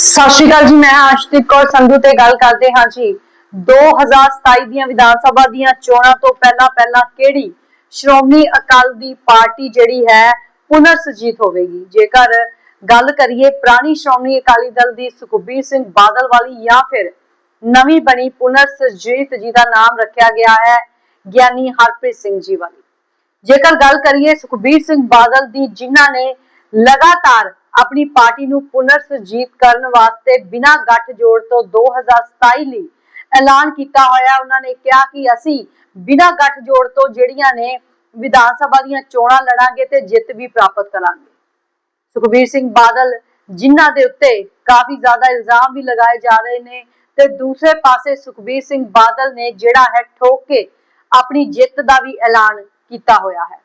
ਸਤਿ ਸ਼੍ਰੀ ਅਕਾਲ ਜੀ, ਮੈਂ ਆਸ਼ਤਿਕ ਕੌਰ ਸੰਧੂ ਤੇ ਗੱਲ ਕਰਦੇ ਹਾਂ ਜੀ। 2027 ਦੀਆਂ ਵਿਧਾਨ ਸਭਾ ਦੀਆਂ ਚੋਣਾਂ ਤੋਂ ਪਹਿਲਾਂ ਪਹਿਲਾਂ ਕਿਹੜੀ ਸ਼੍ਰੋਮਣੀ ਅਕਾਲੀ ਦੀ ਪਾਰਟੀ ਜਿਹੜੀ ਹੈ ਪੁਨਰ ਸੁਜੀਤ ਹੋਵੇਗੀ? ਜੇਕਰ ਗੱਲ ਕਰੀਏ ਪੁਰਾਣੀ ਸ਼੍ਰੋਮਣੀ ਅਕਾਲੀ ਦਲ ਦੀ ਸੁਖਬੀਰ ਸਿੰਘ ਬਾਦਲ ਵਾਲੀ ਜਾਂ ਫਿਰ ਨਵੀਂ ਬਣੀ ਪੁਨਰ ਸੁਜੀਤ ਜੀ ਦਾ ਨਾਮ ਰੱਖਿਆ ਗਿਆ ਹੈ ਗਿਆਨੀ ਹਰਪ੍ਰੀਤ ਸਿੰਘ ਜੀ ਵਾਲੀ। ਜੇਕਰ ਗੱਲ ਕਰੀਏ ਸੁਖਬੀਰ ਸਿੰਘ ਬਾਦਲ ਦੀ, ਜਿਨ੍ਹਾਂ ਨੇ ਲਗਾਤਾਰ ਆਪਣੀ ਪਾਰਟੀ ਨੂੰ ਪੁਨਰ ਸੁਰਜੀਤ ਕਰਨ ਵਾਸਤੇ ਬਿਨਾਂ ਗੱਠ ਤੋਂ 2027 ਲਈ ਐਲਾਨ ਕੀਤਾ ਹੋਇਆ। ਉਹਨਾਂ ਨੇ ਕਿਹਾ ਕਿ ਅਸੀਂ ਬਿਨਾਂ ਗੱਠ ਤੋਂ ਜਿਹੜੀਆਂ ਨੇ ਵਿਧਾਨ ਸਭਾ ਦੀਆਂ ਚੋਣਾਂ ਲੜਾਂਗੇ ਤੇ ਜਿੱਤ ਵੀ ਪ੍ਰਾਪਤ ਕਰਾਂਗੇ। ਸੁਖਬੀਰ ਸਿੰਘ ਬਾਦਲ ਜਿਨ੍ਹਾਂ ਦੇ ਉੱਤੇ ਕਾਫੀ ਜ਼ਿਆਦਾ ਇਲਜ਼ਾਮ ਵੀ ਲਗਾਏ ਜਾ ਰਹੇ ਨੇ ਤੇ ਦੂਸਰੇ ਪਾਸੇ ਸੁਖਬੀਰ ਸਿੰਘ ਬਾਦਲ ਨੇ ਜਿਹੜਾ ਹੈ ਠੋਕ ਕੇ ਆਪਣੀ ਜਿੱਤ ਦਾ ਵੀ ਐਲਾਨ ਕੀਤਾ ਹੋਇਆ ਹੈ।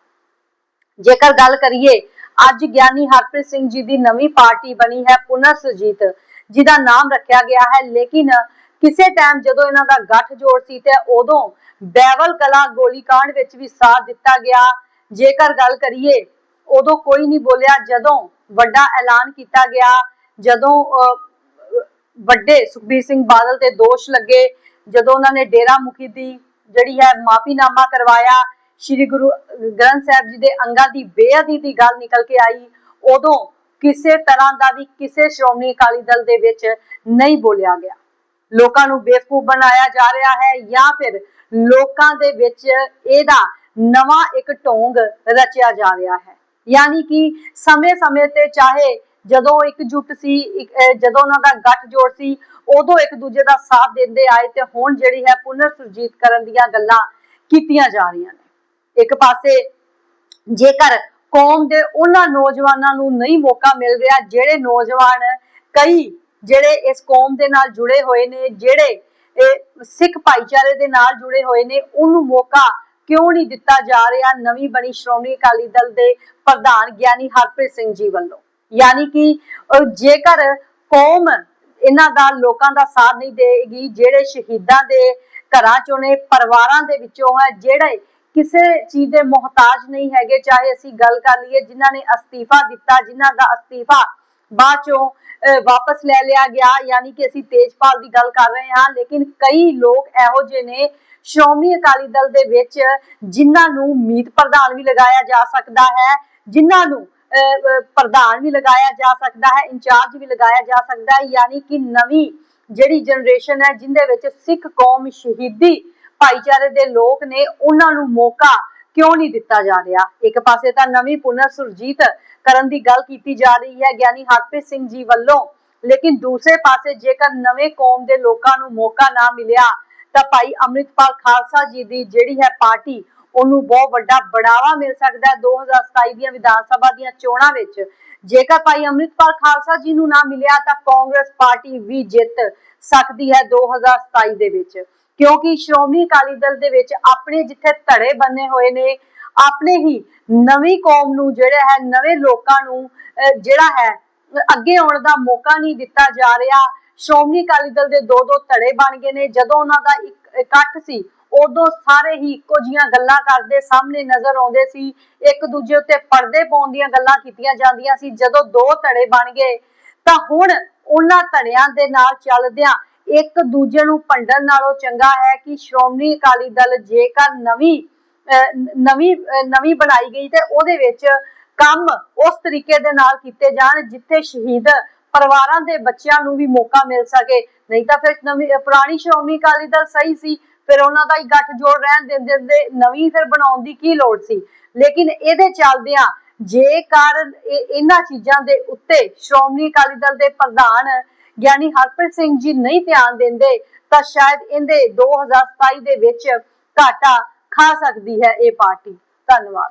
ਜੇਕਰ ਗੱਲ ਕਰੀਏ ਅੱਜ ਗਿਆਨੀ ਹਰਪ੍ਰੀਤ ਸਿੰਘ ਜੀ ਦੀ ਨਵੀਂ ਪਾਰਟੀ ਬਣੀ ਹੈ ਪੁਨਰ ਸੁਜੀਤ ਜਿਹਦਾ ਨਾਮ ਰੱਖਿਆ ਗਿਆ ਹੈ। ਲੇਕਿਨ ਕਿਸੇ ਟਾਈਮ ਜਦੋਂ ਇਹਨਾਂ ਦਾ ਗੱਠ ਜੋੜ ਸੀ ਤੇ ਉਦੋਂ ਬੈਵਲ ਕਲਾ ਗੋਲੀकांड ਵਿੱਚ ਵੀ ਸਾਥ ਦਿੱਤਾ ਗਿਆ। ਜੇਕਰ ਗੱਲ ਕਰੀਏ, ਉਦੋਂ ਕੋਈ ਨਹੀਂ ਬੋਲਿਆ। ਜਦੋਂ ਵੱਡਾ ਐਲਾਨ ਕੀਤਾ ਗਿਆ, ਜਦੋਂ ਵੱਡੇ ਸੁਖਬੀਰ ਸਿੰਘ ਬਾਦਲ ਤੇ ਦੋਸ਼ ਲੱਗੇ, ਜਦੋਂ ਉਹਨਾਂ ਨੇ ਡੇਰਾ ਮੁਖੀ ਦੀ ਜਿਹੜੀ ਹੈ ਮਾਫੀਨਾਮਾ ਕਰਵਾਇਆ ਸ੍ਰੀ ਗੁਰੂ ਗ੍ਰੰਥ ਸਾਹਿਬ ਜੀ ਦੇ ਅੰਗਾਂ ਦੀ ਬੇਅਦਬੀ ਦੀ ਗੱਲ ਨਿਕਲ ਕੇ ਆਈ, ਉਦੋਂ ਕਿਸੇ ਤਰ੍ਹਾਂ ਦਾ ਵੀ ਕਿਸੇ ਸ਼੍ਰੋਮਣੀ ਅਕਾਲੀ ਦਲ ਦੇ ਵਿੱਚ ਨਹੀਂ ਬੋਲਿਆ ਗਿਆ। ਲੋਕਾਂ ਨੂੰ ਬੇਵਕੂਫ ਬਣਾਇਆ ਜਾ ਰਿਹਾ ਹੈ ਜਾਂ ਫਿਰ ਲੋਕਾਂ ਦੇ ਵਿੱਚ ਇਹਦਾ ਨਵਾਂ ਇੱਕ ਢੋਂਗ ਰਚਿਆ ਜਾ ਰਿਹਾ ਹੈ। ਯਾਨੀ ਕਿ ਸਮੇਂ-ਸਮੇਂ ਤੇ ਚਾਹੇ ਜਦੋਂ ਇਕਜੁੱਟ ਸੀ ਜਦੋਂ ਉਹਨਾਂ ਦਾ ਗੱਠ ਜੋੜ ਸੀ, ਉਦੋਂ ਇੱਕ ਦੂਜੇ ਦਾ ਸਾਥ ਦਿੰਦੇ ਆਏ ਤੇ ਹੁਣ ਜਿਹੜੀ ਹੈ ਪੁਨਰ ਸੁਰਜੀਤ ਕਰਨ ਦੀਆਂ ਗੱਲਾਂ ਕੀਤੀਆਂ ਜਾ ਰਹੀਆਂ ਨੇ। ਇੱਕ ਪਾਸੇ ਜੇਕਰ ਕੌਮ ਦੇ ਉਹਨਾਂ ਨੌਜਵਾਨਾਂ ਨੂੰ ਨਹੀਂ ਮੌਕਾ ਮਿਲ ਰਿਹਾ, ਜਿਹੜੇ ਨੌਜਵਾਨ ਕਈ ਜਿਹੜੇ ਇਸ ਕੌਮ ਦੇ ਨਾਲ ਜੁੜੇ ਹੋਏ ਨੇ, ਜਿਹੜੇ ਸਿੱਖ ਭਾਈਚਾਰੇ ਦੇ ਨਾਲ ਜੁੜੇ ਹੋਏ ਨੇ, ਉਹਨੂੰ ਮੌਕਾ ਕਿਉਂ ਨਹੀਂ ਦਿੱਤਾ ਜਾ ਰਿਹਾ? ਨਵੀਂ ਬਣੀ ਸ਼੍ਰੋਮਣੀ ਅਕਾਲੀ ਦਲ ਦੇ ਪ੍ਰਧਾਨ ਗਿਆਨੀ ਹਰਪ੍ਰੀਤ ਸਿੰਘ ਜੀ ਵੱਲੋਂ। ਯਾਨੀ ਕਿ ਜੇਕਰ ਕੌਮ ਇਹਨਾਂ ਦਾ ਲੋਕਾਂ ਦਾ ਸਾਥ ਨਹੀਂ ਦੇਗੀ, ਜਿਹੜੇ ਸ਼ਹੀਦਾਂ ਦੇ ਘਰਾਂ ਚੋਂ ਨੇ, ਪਰਿਵਾਰਾਂ ਦੇ ਵਿੱਚੋਂ ਹੈ, ਜਿਹੜੇ ਕਿਸੇ ਚੀਜ਼ ਦੇ ਮੁਹਤਾਜ ਨਹੀਂ ਹੈਗੇ, ਚਾਹੇ ਅਸੀਂ ਗੱਲ ਕਰ ਲਈਏ ਜਿਨ੍ਹਾਂ ਨੇ ਅਸਤੀਫਾ ਦਿੱਤਾ, ਜਿਨ੍ਹਾਂ ਦਾ ਅਸਤੀਫਾ ਬਾਅਦ ਚੋਂ ਵਾਪਸ ਲੈ ਲਿਆ ਗਿਆ, ਯਾਨੀ ਕਿ ਅਸੀਂ ਤੇਜਪਾਲ ਦੀ ਗੱਲ ਕਰ ਰਹੇ ਹਾਂ, ਲੇਕਿਨ ਕਈ ਲੋਕ ਇਹੋ ਜਿਹੇ ਨੇ ਸ਼੍ਰੋਮਣੀ ਅਕਾਲੀ ਦਲ ਦੇ ਵਿੱਚ ਜਿਨ੍ਹਾਂ ਨੂੰ ਮੀਤ ਪ੍ਰਧਾਨ ਵੀ ਲਗਾਇਆ ਜਾ ਸਕਦਾ ਹੈ, ਜਿਨ੍ਹਾਂ ਨੂੰ ਪ੍ਰਧਾਨ ਵੀ ਲਗਾਇਆ ਜਾ ਸਕਦਾ ਹੈ, ਇੰਚਾਰਜ ਵੀ ਲਗਾਇਆ ਜਾ ਸਕਦਾ ਹੈ, ਯਾਨੀ ਕਿ ਨਵੀਂ ਜਿਹੜੀ ਜਨਰੇਸ਼ਨ ਹੈ, ਜਿੰਦੇ ਵਿੱਚ ਸਿੱਖ ਕੌਮ ਸ਼ਹੀਦੀ ਭਾਈਚਾਰੇ ਦੇ ਲੋਕ ਨੇ ਉਹਨਾਂ ਨੂੰ ਮੌਕਾ ਕਿਉਂ ਨਹੀਂ ਦਿੱਤਾ ਜਾ ਰਿਹਾ? ਇੱਕ ਪਾਸੇ ਤਾਂ ਨਵੀਂ ਪੁਨਰ ਸੁਰਜੀਤ ਕਰਨ ਦੀ ਗੱਲ ਕੀਤੀ ਜਾ ਰਹੀ ਹੈ, ਗਿਆਨੀ ਹਰਪ੍ਰੀਤ ਸਿੰਘ ਜੀ ਵੱਲੋਂ। ਲੇਕਿਨ ਦੂਸਰੇ ਪਾਸੇ ਜੇਕਰ ਨਵੇਂ ਕੌਮ ਦੇ ਲੋਕਾਂ ਨੂੰ ਮੌਕਾ ਨਾ ਮਿਲਿਆ, ਤਾਂ ਭਾਈ ਅੰਮ੍ਰਿਤਪਾਲ ਖਾਲਸਾ ਜੀ ਦੀ ਜਿਹੜੀ ਹੈ ਪਾਰਟੀ ਉਹਨੂੰ ਬਹੁਤ ਵੱਡਾ ਬੜਾਵਾ ਮਿਲ ਸਕਦਾ ਹੈ 2027 ਦੀਆਂ ਵਿਧਾਨ ਸਭਾ ਦੀਆਂ ਚੋਣਾਂ ਵਿੱਚ। ਜੇਕਰ ਭਾਈ ਅੰਮ੍ਰਿਤਪਾਲ ਖਾਲਸਾ ਜੀ ਨੂੰ ਨਾ ਮਿਲਿਆ ਤਾਂ ਕਾਂਗਰਸ ਪਾਰਟੀ ਵੀ ਜਿੱਤ ਸਕਦੀ ਹੈ 2027 ਦੇ ਵਿੱਚ। ਕਿਉਂਕਿ ਸ਼੍ਰੋਮਣੀ ਅਕਾਲੀ ਦਲ ਦੇ ਵਿੱਚ ਆਪਣੇ ਜਿੱਥੇ ਧੜੇ ਬੰਨੇ ਹੋਏ ਨੇ, ਆਪਣੇ ਹੀ ਨਵੀਂ ਕੌਮ ਨੂੰ ਜਿਹੜਾ ਹੈ, ਨਵੇਂ ਲੋਕਾਂ ਨੂੰ ਜਿਹੜਾ ਹੈ, ਅੱਗੇ ਆਉਣ ਦਾ ਮੌਕਾ ਨਹੀਂ ਦਿੱਤਾ ਜਾ ਰਿਹਾ। ਸ਼੍ਰੋਮਣੀ ਅਕਾਲੀ ਦਲ ਦੇ ਦੋ ਦੋ ਧੜੇ ਬਣ ਗਏ ਨੇ। ਜਦੋਂ ਉਹਨਾਂ ਦਾ ਇਕੱਠ ਸੀ ਉਦੋਂ ਸਾਰੇ ਹੀ ਇੱਕੋ ਜੀਆਂ ਗੱਲਾਂ ਕਰਦੇ, ਸਾਹਮਣੇ ਨਜ਼ਰ ਆਉਂਦੇ ਸੀ। ਇੱਕ ਦੂਜੇ ਉੱਤੇ ਪਰਦੇ ਪਾਉਣ ਦੀਆਂ ਗੱਲਾਂ ਕੀਤੀਆਂ ਜਾਂਦੀਆਂ ਸੀ। ਜਦੋਂ ਦੋ ਧੜੇ ਬਣ ਗਏ, ਤਾਂ ਹੁਣ ਉਹਨਾਂ ਧੜਿਆਂ ਦੇ ਨਾਲ ਚੱਲਦਿਆਂ ਇੱਕ ਦੂਜੇ ਨੂੰ ਭੰਡਣ ਨਾਲੋਂ ਚੰਗਾ ਹੈ ਕਿ ਸ਼੍ਰੋਮਣੀ ਅਕਾਲੀ ਦਲ ਜੇਕਰ ਨਵੀਂ ਨਵੀਂ ਨਵੀਂ ਬਣਾਈ ਗਈ ਤੇ ਉਹਦੇ ਵਿੱਚ ਕੰਮ ਉਸ ਤਰੀਕੇ ਦੇ ਨਾਲ ਕੀਤੇ ਜਾਣ ਜਿੱਥੇ ਸ਼ਹੀਦ ਪਰਿਵਾਰਾਂ ਦੇ ਬੱਚਿਆਂ ਨੂੰ ਵੀ ਮੌਕਾ ਮਿਲ ਸਕੇ। ਨਹੀਂ ਤਾਂ ਫਿਰ ਨਵੀਂ, ਪੁਰਾਣੀ ਸ਼੍ਰੋਮਣੀ ਅਕਾਲੀ ਦਲ ਸਹੀ ਸੀ। ਫਿਰ ਉਹਨਾਂ ਦਾ ਹੀ ਗੱਠ ਜੋੜ ਰਹਿਣ ਦਿੰਦੇ ਦਿੰਦੇ ਨਵੀਂ ਫਿਰ ਬਣਾਉਣ ਦੀ ਕੀ ਲੋੜ ਸੀ? ਲੇਕਿਨ ਇਹਦੇ ਚੱਲਦਿਆਂ ਜੇਕਰ ਇਹਨਾਂ ਚੀਜ਼ਾਂ ਦੇ ਉੱਤੇ ਸ਼੍ਰੋਮਣੀ ਅਕਾਲੀ ਦਲ ਦੇ ਪ੍ਰਧਾਨ ਗਿਆਨੀ ਹਰਪ੍ਰੀਤ ਸਿੰਘ ਜੀ ਨਹੀਂ ਧਿਆਨ ਦਿੰਦੇ, ਤਾਂ ਸ਼ਾਇਦ ਇਹਦੇ 2027 ਦੇ ਵਿੱਚ ਘਾਟਾ ਖਾ ਸਕਦੀ ਹੈ ਇਹ ਪਾਰਟੀ। ਧੰਨਵਾਦ।